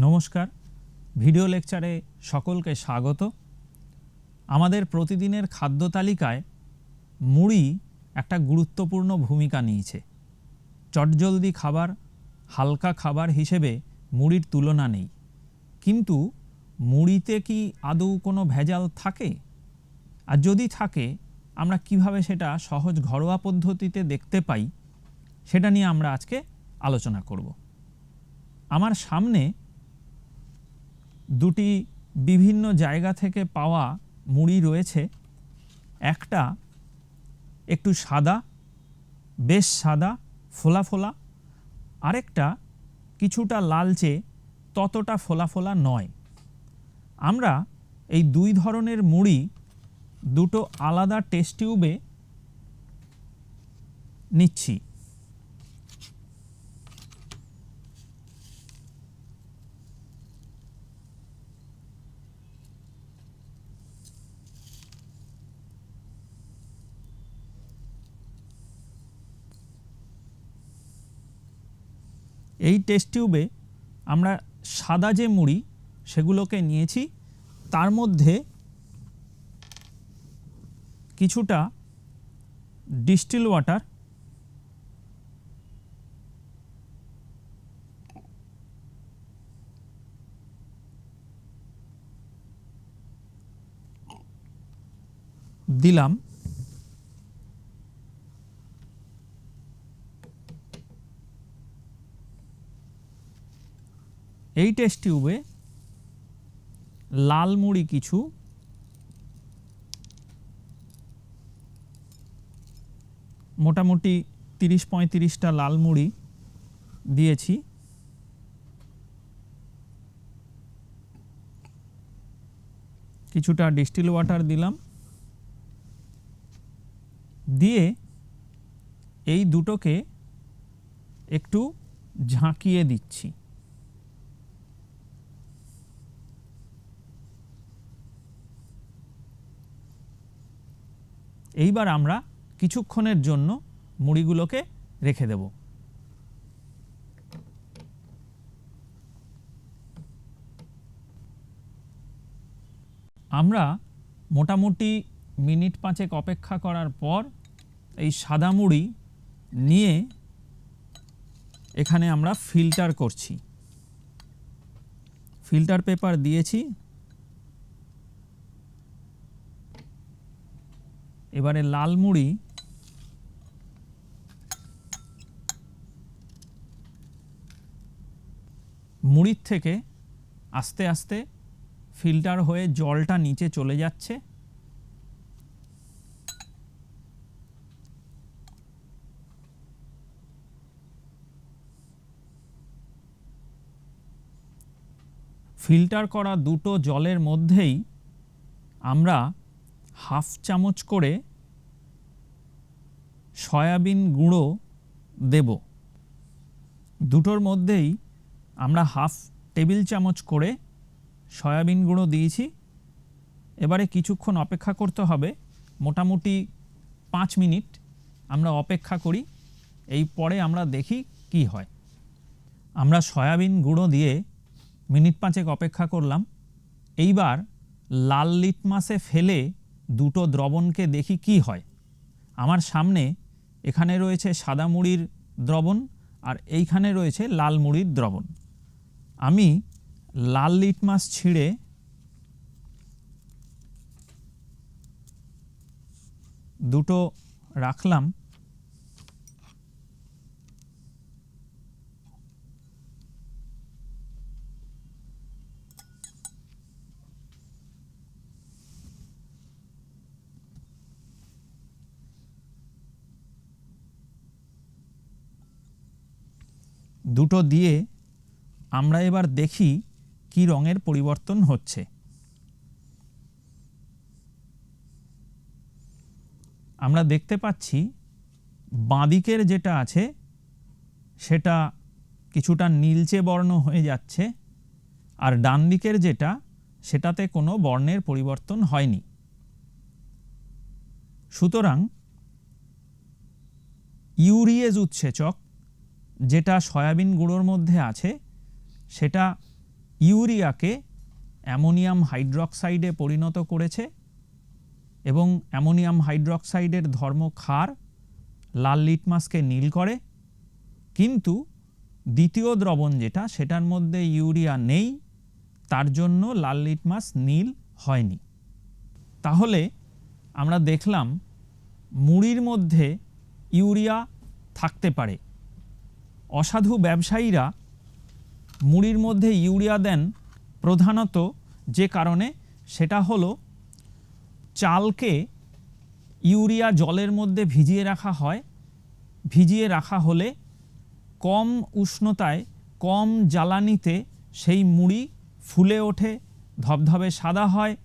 নমস্কার। ভিডিও লেকচারে সকলকে স্বাগত। আমাদের প্রতিদিনের খাদ্য তালিকায় মুড়ি একটা গুরুত্বপূর্ণ ভূমিকা নিয়েছে। চটজলদি খাবার, হালকা খাবার হিসেবে মুড়ির তুলনা নেই। কিন্তু মুড়িতে কি আদৌ কোনো ভেজাল থাকে? আর যদি থাকে, আমরা কীভাবে সেটা সহজ ঘরোয়া পদ্ধতিতে দেখতে পাই, সেটা নিয়ে আমরা আজকে আলোচনা করব। আমার সামনে দুটি বিভিন্ন জায়গা থেকে পাওয়া মুড়ি রয়েছে। একটা একটু সাদা, বেশ সাদা, ফোলা ফোলা। আরেকটা কিছুটা লালচে, ততটা ফোলা ফোলা নয়। আমরা এই দুই ধরনের মুড়ি দুটো আলাদা টেস্ট টিউবে নিচ্ছি। এই টেস্ট টিউবে আমরা সাদা যে মুড়ি সেগুলোকে নিয়েছি, তার মধ্যে কিছুটা ডিস্টিল ওয়াটার দিলাম। এই টেস্ট টিউবে লাল মুড়ি কিছু মোটামুটি তিরিশ পঁয়ত্রিশটা লাল মুড়ি দিয়েছি। কিছুটা ডিস্টিল ওয়াটার দিলাম। দিয়ে এই দুটোকে একটু ঝাঁকিয়ে দিচ্ছি। এইবার আমরা কিছুক্ষণের জন্য মুড়িগুলোকে রেখে দেব। আমরা মোটামুটি মিনিট পাঁচেক অপেক্ষা করার পর এই সাদা মুড়ি নিয়ে এখানে আমরা ফিল্টার করছি। ফিল্টার পেপার দিয়েছি। এবারে লাল মুড়ি, মুড়ির থেকে আস্তে আস্তে ফিল্টার হয়ে জলটা নিচে চলে যাচ্ছে। ফিল্টার করা দুটো জলের মধ্যেই আমরা হাফ চামচ করে সয়াবিন গুঁড়ো দেব। দুটোর মধ্যেই আমরা হাফ টেবিল চামচ করে সয়াবিন গুঁড়ো দিয়েছি। এবারে কিছুক্ষণ অপেক্ষা করতে হবে। মোটামুটি পাঁচ মিনিট আমরা অপেক্ষা করি। এই পরে আমরা দেখি কি হয়। আমরা সয়াবিন গুঁড়ো দিয়ে মিনিট পাঁচেক অপেক্ষা করলাম। এইবার লাল লিটমাসে ফেলে দুটো দ্রবণকে দেখি কি হয়। আমার সামনে এখানে রয়েছে সাদা মুড়ির দ্রবণ আর এইখানে রয়েছে লাল মুড়ির দ্রবণ। আমি লাল লিটমাস ছিঁড়ে দুটো রাখলাম দুটো দিয়ে আমরা এবার দেখি কি রঙের পরিবর্তন হচ্ছে। আমরা দেখতে পাচ্ছি বাঁদিকের যেটা আছে, সেটা কিছুটা নীলচে বর্ণ হয়ে যাচ্ছে আর ডান দিকের যেটা, সেটাতে কোনো বর্ণের পরিবর্তন হয়নি। সুতরাং ইউরিয়েজ উৎসেচক যেটা সয়াবিন গুঁড়োর মধ্যে আছে, সেটা ইউরিয়াকে অ্যামোনিয়াম হাইড্রক্সাইডে পরিণত করেছে এবং অ্যামোনিয়াম হাইড্রক্সাইডের ধর্ম ক্ষার লাল লিটমাসকে নীল করে। কিন্তু দ্বিতীয় দ্রবণ যেটা, সেটার মধ্যে ইউরিয়া নেই, তার জন্য লাল লিটমাস নীল হয়নি। তাহলে আমরা দেখলাম মুড়ির মধ্যে ইউরিয়া থাকতে পারে। অসাধু ব্যবসায়ীরা মুড়ির মধ্যে ইউরিয়া দেন প্রধানত যে কারণে সেটা হলো চালকে ইউরিয়া জলের মধ্যে ভিজিয়ে রাখা হয়। ভিজিয়ে রাখা হলে কম উষ্ণতায়, কম জ্বালানিতে সেই মুড়ি ফুলে ওঠে, ধবধবে সাদা হয়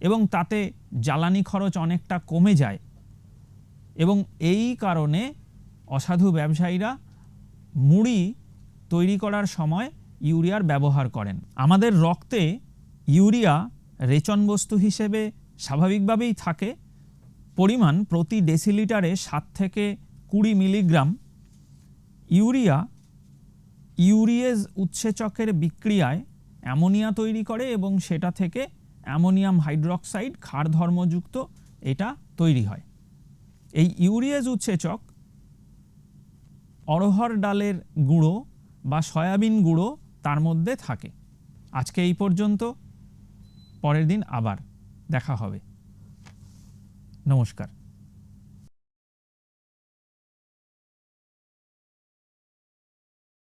এবং তাতে জ্বালানি খরচ অনেকটা কমে যায়। এবং এই কারণে অসাধু ব্যবসায়ীরা মুড়ি তৈরি করার সময় ইউরিয়ার ব্যবহার করেন। আমাদের রক্তে ইউরিয়া রেচন বস্তু হিসেবে স্বাভাবিকভাবেই থাকে। পরিমাণ প্রতি ডেসিলিটারে সাত থেকে কুড়ি মিলিগ্রাম। ইউরিয়া ইউরিয়েজ উৎসেচকের বিক্রিয়ায় অ্যামোনিয়া তৈরি করে এবং সেটা থেকে অ্যামোনিয়াম হাইড্রক্সাইড ক্ষার ধর্মযুক্ত এটা তৈরি হয়। এই ইউরিয়েজ উৎসেচক অরহর ডালের গুঁড়ো বা সয়াবিন গুঁড়ো তার মধ্যে থাকে। আজকে এই পর্যন্ত। পরের দিন আবার দেখা হবে। নমস্কার।